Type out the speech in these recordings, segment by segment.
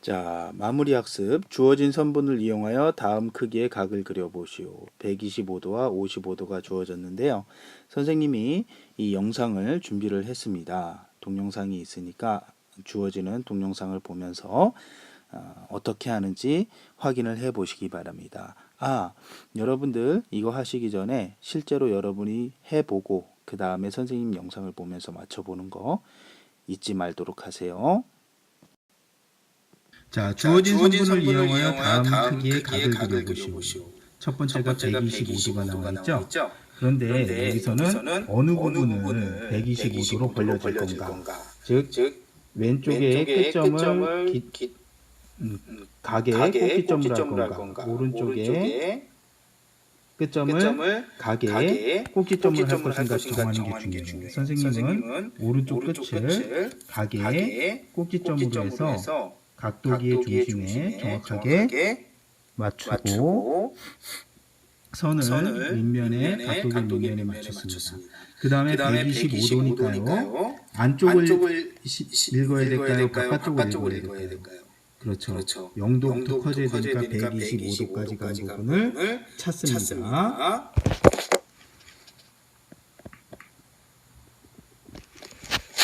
자, 마무리 학습. 주어진 선분을 이용하여 다음 크기의 각을 그려보시오. 125도와 55도가 주어졌는데요. 선생님이 이 영상을 준비를 했습니다. 동영상이 있으니까 주어지는 동영상을 보면서 어, 어떻게 하는지 확인을 해 보시기 바랍니다. 아, 여러분들 이거 하시기 전에 실제로 여러분이 해보고 그 다음에 선생님 영상을 보면서 맞춰보는 거 잊지 말도록 하세요. 자, 주어진, 주어진 선분을 선분을 이용하여 다음, 다음 크기의 각을 각을 그려보시오. 첫첫 번째가 번째가 125도가 125도가 나와 있죠. 있죠. 그런데, 그런데 여기서는, 여기서는 어느 부분을 부분을 125도로 125도로 벌려질 건가? 건가? 즉, 즉 왼쪽에 왼쪽의 끝점을, 끝점을 기- 기- 각의 각의 꼭지점으로 꼭지점으로 할할 건가? 건가? 오른쪽에 끝점을, 끝점을 각의 각의 꼭지점을 할 것인가 정하는 게 중요해요. 선생님은 선생님은 오른쪽 끝을 각의 꼭지점으로 꼭지점으로 해서 각도기의 각도기의 중심에 중심에 정확하게 정확하게 맞추고 맞추고 선을, 선을 밑면에 밑면에 각도기 밑면에 맞췄습니다. 그 다음에 그다음에 125도니까요. 125도니까요. 안쪽을, 안쪽을 시- 시- 읽어야 될까요? 바깥쪽을 읽어야 될까요? 그렇죠. 그렇죠. 0도부터 커져야 되니까 되니까 125도까지 간 125도까지 간 부분을 부분을 찾습니다. 찾습니다.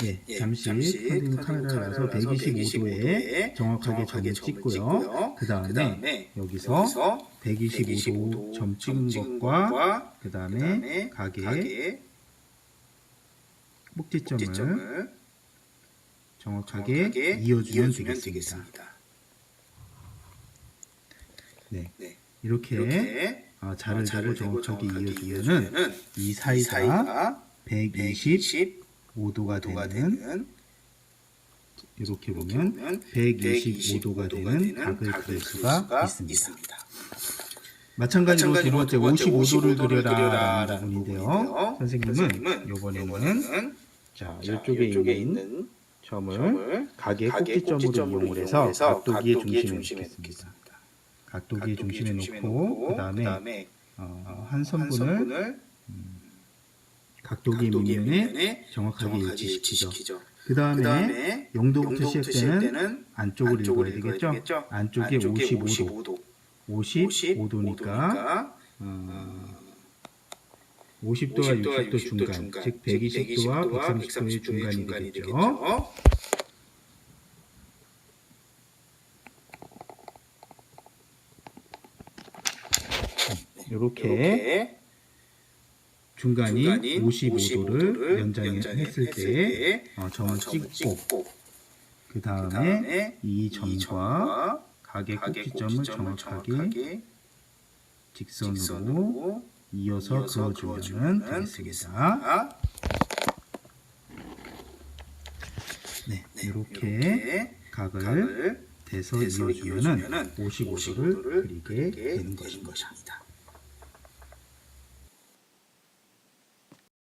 예, 예, 잠시 잠시 가서 카메라에 가서 125도에 125도에 정확하게 정확하게 점을 찍고요. 그 다음에 여기서 여기서 125도 점 찍은 것과 그 다음에 각의 각의 꼭지점을 꼭지점을 정확하게 정확하게 이어주면 이어주면 되겠습니다. 되겠습니다. 네, 네. 이렇게 이렇게 아, 자를 자를 대고 대고 정확하게 정확하게 이어주면은 이어주면은 이이 사이가 사이 가 125도가 125도가 되는 이렇게 보면 보면 125도가 125도가 되는 각을 그릴 수가 있습니다. 마찬가지로 두 마찬가지로 번째 두 번째 55도를 55도를 그려라 라는 그려라라는 부분인데요. 선생님은 이번에는 자, 자, 이쪽에 있는 점을 각의 꼭지점으로 이용을 해서 각도기의 중심에 놓겠습니다. 각도기의 중심에 놓고 놓고 그다음에 그다음에 어, 한 선분을 각도기 각도기 밑면에 정확하게 정확하게 일치시키죠. 일치시키죠. 그 다음에 그다음에 0도부터 0도부터 시작되는 시작되는 안쪽을 읽어야 안쪽을 되겠죠? 되겠죠? 안쪽에 55도, 55도. 55도니까 어, 50도와 60도 중간, 즉 120도와 130도의 중간이 되겠죠. 이렇게 이렇게 중간이 중간이 55도를 55도를 연장했을 때 어, 점을 찍고 그 다음에 그다음에 이이 점과 각의 꼭지점을 정확하게 직선으로 직선으로 이어서 이어서 그어주면 되겠습니다. 네, 네, 이렇게 이렇게 각을 각을 대서 이어주면 이어주면은 55도를 55도를 그리게 되는. 것입니다.